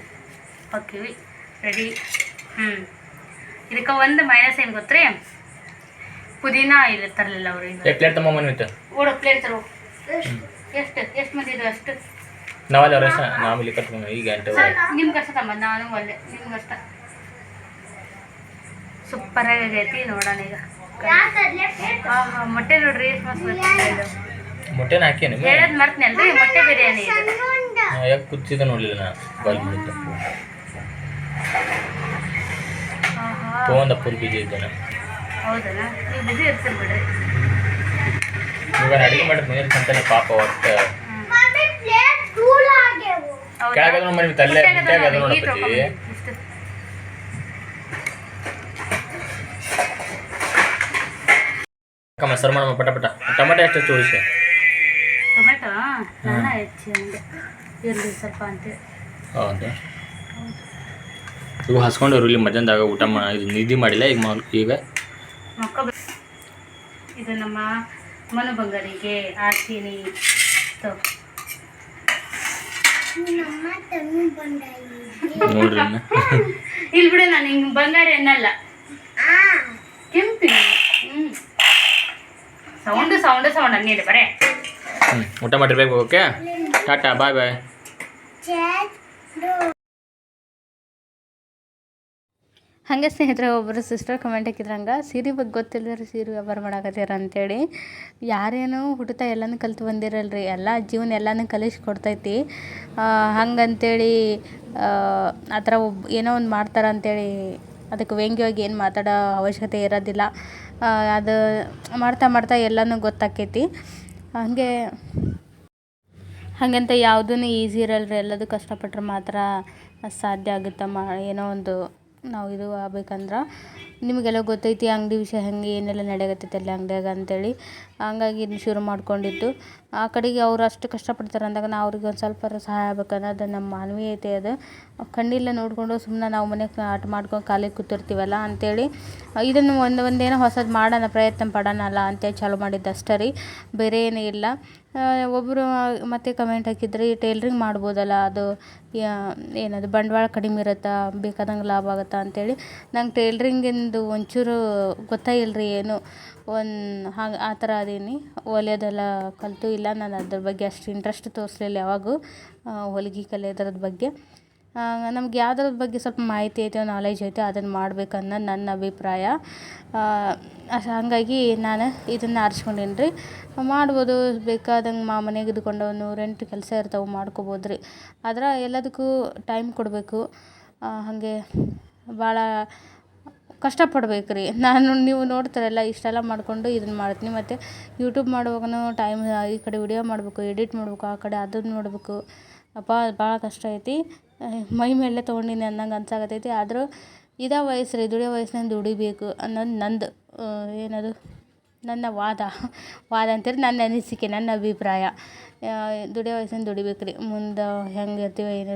ಪಕ್ಕೀವಿ. ರೆಡಿ ಹ್ಞೂ ಇದಕ್ಕೆ ಒಂದು ಮೈನಸ್ ಏನು ಗೊತ್ತ್ರಿ? ಪುದೀನ ಇಲ್ಲಿ ತರಲಿಲ್ಲ ಅವ್ರು ಪ್ಲೇಟ್ ತಮ್ಮ ಮನೆ ಇತ್ತು ಓಡೋ ಪ್ಲೇಟ್ ತರೋ ಎಷ್ಟು? ಎಷ್ಟು? ಮಂದಿ ಇದು ಅಷ್ಟು? ನಾವಲ್ಲಿ ನಾವು ಇಲ್ಲಿ ಕಟ್ಕೊಂಡು ಈಗ ನಿಮ್ಗೆ ಅಷ್ಟ ತಮ್ಮ ನಾನು ಒಳ್ಳೆ ನಿಮ್ಗೆ ಅಷ್ಟ. ಸೂಪರಾಗಿ ಆಗೈತಿ ನೋಡೋಣ ಈಗ. ಆಹಾ, ಮೊಟ್ಟೆ ನೋಡ್ರಿ ಎಷ್ಟು ಮಸ್ತ್ ಬರ್ತಿದೆ ಇದು. ಮೊಟ್ಟೆನ ಹಾಕೇನಿ ಹೇಳೋದು ಮರ್ತನಲ್ರಿ ಮೊಟ್ಟೆ ಬಿರಿಯಾನಿ ಇದು. ಯಾಕೆ ಕುಚ್ಚಿದ ನೋಡಲಿಲ್ಲ ನಾ? ಬಾಲ್ ಮಾಡಿದ್ದು ಆಹಾ. ತೊಗೊಂಡ ಫುಲ್ ಬಿಜಿ ಇದ್ದಾನೆ ಹೌದಲ್ಲ ನೀವು ಬಿಜಿ ಇರ್ತೀರಿ ಬಿಡ್ರಿ. ಇವಾಗ ಅಡುಗೆ ಮಾಡಿ ಮನೆ ಅಂತಾನೆ ಪಾಪ ಒಟ್ಟು? ಕೆಳಗದ ತಲೆ ಮುಟ್ಟಾಗದ ಕಮ್ಮ ಸರ್ ಮಾಡಮ್ಮ ಪಟ ಪಟ. ಟೊಮೆಟೊ ಎಷ್ಟು ಚೋಳಿಸಿ ಟೊಮೆಟೊ? ನನ್ನ ಹೆಚ್ಚಿ ಹಂಗೆ. ಇರಲಿ ಸ್ವಲ್ಪ ಅಂತೇಳಿ ಹೌದು. ಇವು ಹಸ್ಕೊಂಡು ಇಲ್ಲಿ ಮಧ್ಯಾಹ್ನದಾಗ ಊಟ ಮಾ ಇದು ನಿಧಿ ಮಾಡಿಲ್ಲ ಈಗ ಮಾ ಈಗ? ಮಕ್ಕ ಇದು ನಮ್ಮ ಮನು ಬಂಗಾರಿಗೆ ಆರ್ತೀನಿ ತಗೋ. ನೋಡ್ರಿ. ಇಲ್ಲಿ ಬಿಡ ನಾನು ಹಿಂಗೆ ಬಂಗಾರ ಏನಲ್ಲ ಕೆಂಪಿ ಹ್ಞೂ ಸೌಂಡ್ ಸೌಂಡ್ ಸೌಂಡ್ ಬರೇ. ಹ್ಞೂ ಊಟ ಮಾಡಿರ್ಬೇಕು ಓಕೆ ಟಾಟಾ ಬಾಯ್ ಬಾಯ್. ಹಾಗೆ ಸ್ನೇಹಿತರೆ ಒಬ್ಬರು ಸಿಸ್ಟರ್ ಕಮೆಂಟ್ ಹಾಕಿದ್ರಂಗೆ ಸೀರೆ ಬಗ್ಗೆ ಗೊತ್ತಿಲ್ಲದ್ರೆ ಸೀರೆ ವ್ಯಾಪಾರ ಮಾಡಕತ್ತೀರ ಅಂತೇಳಿ. ಯಾರೇನೋ ಹುಟ್ಟುತ್ತಾ ಎಲ್ಲನೂ ಕಲಿತು ಬಂದಿರಲ್ರಿ ಎಲ್ಲ ಜೀವನ ಎಲ್ಲನೂ ಕಲಿಸಿ ಕೊಡ್ತೈತಿ. ಹಂಗಂತೇಳಿ ಆ ಥರ ಒಬ್ ಏನೋ ಒಂದು ಮಾಡ್ತಾರೆ ಅಂತೇಳಿ ಅದಕ್ಕೆ ವ್ಯಂಗ್ಯವಾಗಿ ಏನು ಮಾತಾಡೋ ಅವಶ್ಯಕತೆ ಇರೋದಿಲ್ಲ. ಅದು ಮಾಡ್ತಾ ಮಾಡ್ತಾ ಎಲ್ಲನೂ ಗೊತ್ತಾಕೈತಿ. ಹಾಗೆ ಹಾಗಂತ ಯಾವುದೂ ಈಸಿ ಇರಲ್ಲ ರೀ ಎಲ್ಲದೂ ಕಷ್ಟಪಟ್ರೆ ಮಾತ್ರ ಸಾಧ್ಯ ಆಗುತ್ತೆ ಮಾ ಏನೋ ಒಂದು ನಾವು ಇದು ಆಗ್ಬೇಕಂದ್ರೆ ನಿಮಗೆಲ್ಲ ಗೊತ್ತೈತಿ ಅಂಗಡಿ ವಿಷಯ ಹೆಂಗೆ ಏನೆಲ್ಲ ನಡೆಯಕತ್ತೈತಿ ಅಲ್ಲಿ ಅಂಗಡಿಯಾಗ ಅಂತೇಳಿ. ಹಂಗಾಗಿ ಇದನ್ನ ಶುರು ಮಾಡ್ಕೊಂಡಿದ್ದು. ಆ ಕಡೆಗೆ ಅವ್ರು ಅಷ್ಟು ಕಷ್ಟಪಡ್ತಾರೆ ಅಂದಾಗ ನಾವು ಅವ್ರಿಗೆ ಒಂದು ಸ್ವಲ್ಪ ಸಹಾಯ ಆಗ್ಬೇಕನ್ನೋದು ನಮ್ಮ ಮಾನವೀಯತೆ ಅದು. ಕಣ್ಣಿಲ್ಲ ನೋಡಿಕೊಂಡು ಸುಮ್ಮನೆ ನಾವು ಮನೆಗೆ ಆಟ ಮಾಡ್ಕೊಂಡು ಖಾಲಿ ಕೂತಿರ್ತೀವಲ್ಲ ಅಂಥೇಳಿ ಇದನ್ನು ಒಂದು ಒಂದೇನೋ ಹೊಸದು ಮಾಡೋಣ, ಪ್ರಯತ್ನ ಪಡೋಣಲ್ಲ ಅಂತೇಳಿ ಚಾಲೂ ಮಾಡಿದ್ದು ಅಷ್ಟೇ ರೀ. ಬೇರೆ ಏನೂ ಇಲ್ಲ. ಒಬ್ಬರು ಮತ್ತೆ ಕಮೆಂಟ್ ಹಾಕಿದ್ರಿ ಟೈಲ್ರಿಂಗ್ ಮಾಡ್ಬೋದಲ್ಲ, ಅದು ಏನದು, ಬಂಡವಾಳ ಕಡಿಮೆ ಇರುತ್ತಾ, ಬೇಕಾದಂಗೆ ಲಾಭ ಆಗುತ್ತಾ ಅಂತೇಳಿ ನಂಗೆ ಟೈಲ್ರಿಂಗಿಂದು ಒಂಚೂರು ಗೊತ್ತಾಗಿಲ್ಲ ರೀ ಏನು. ಒಂದು, ಹಾಗೆ, ಆ ಥರ ಅದೀನಿ. ಹೊಲಿಯೋದೆಲ್ಲ ಕಲಿತು, ಇಲ್ಲ, ನಾನು ಅದ್ರ ಬಗ್ಗೆ ಅಷ್ಟು ಇಂಟ್ರೆಸ್ಟ್ ತೋರಿಸ್ಲಿಲ್ಲ ಯಾವಾಗೂ ಹೊಲಿಗೆ ಕಲಿಯೋದ್ರದ್ದು ಬಗ್ಗೆ. ನಮ್ಗೆ ಯಾವ್ದ್ರ ಬಗ್ಗೆ ಸ್ವಲ್ಪ ಮಾಹಿತಿ ಐತೆ ನಾಲೆಜ್ ಐತೆ ಅದನ್ನು ಮಾಡ್ಬೇಕು ನನ್ನ ಅಭಿಪ್ರಾಯ. ಹಾಗಾಗಿ ನಾನು ಇದನ್ನು ಆರಿಸ್ಕೊಂಡೀನಿ ರೀ ಮಾಡ್ಬೋದು, ಬೇಕಾದಂಗೆ ಮಾ ಮನೆಗೆ ಇದ್ಕೊಂಡು ನೂರೆಂಟು ಕೆಲಸ ಇರ್ತಾವೆ ಮಾಡ್ಕೊಬೋದು ರೀ ಆದ್ರೆ ಎಲ್ಲದಕ್ಕೂ ಟೈಮ್ ಕೊಡಬೇಕು. ಹಾಗೆ ಭಾಳ ಕಷ್ಟಪಡ್ಬೇಕು ರೀ ನಾನು ನೀವು ನೋಡ್ತಾರಲ್ಲ, ಇಷ್ಟೆಲ್ಲ ಮಾಡಿಕೊಂಡು ಇದನ್ನು ಮಾಡ್ತೀನಿ. ಮತ್ತು ಯೂಟ್ಯೂಬ್ ಮಾಡುವಾಗೂ ಟೈಮ್ ಈ ಕಡೆ ವಿಡಿಯೋ ಮಾಡಬೇಕು ಎಡಿಟ್ ಮಾಡಬೇಕು, ಆ ಕಡೆ ಅದನ್ನು ನೋಡಬೇಕು. ಅಪ್ಪ ಭಾಳ ಕಷ್ಟ ಐತಿ. ಮೈ ಮೇಲೆ ತೊಗೊಂಡೀನಿ ಅನ್ನಂಗೆ ಅನ್ಸಾಕತ್ತೈತಿ. ಆದರೂ ಇದೇ ವಯಸ್ಸು ರೀ ದುಡಿಯೋ ವಯಸ್ಸಿನಾಗ ದುಡಿಬೇಕು ಅನ್ನೋದು ನಂದು ಏನದು, ನನ್ನ ವಾದ. ವಾದ ಅಂತೀರಿ ನನ್ನ ಅನಿಸಿಕೆ, ನನ್ನ ಅಭಿಪ್ರಾಯ. ದುಡಿಯೋ ವಯಸ್ಸಿನಿಂದ ದುಡಿಬೇಕು ರೀ ಮುಂದೆ ಹೆಂಗೆ ಇರ್ತೀವೋ ಏನಿರ್ತೀವೋ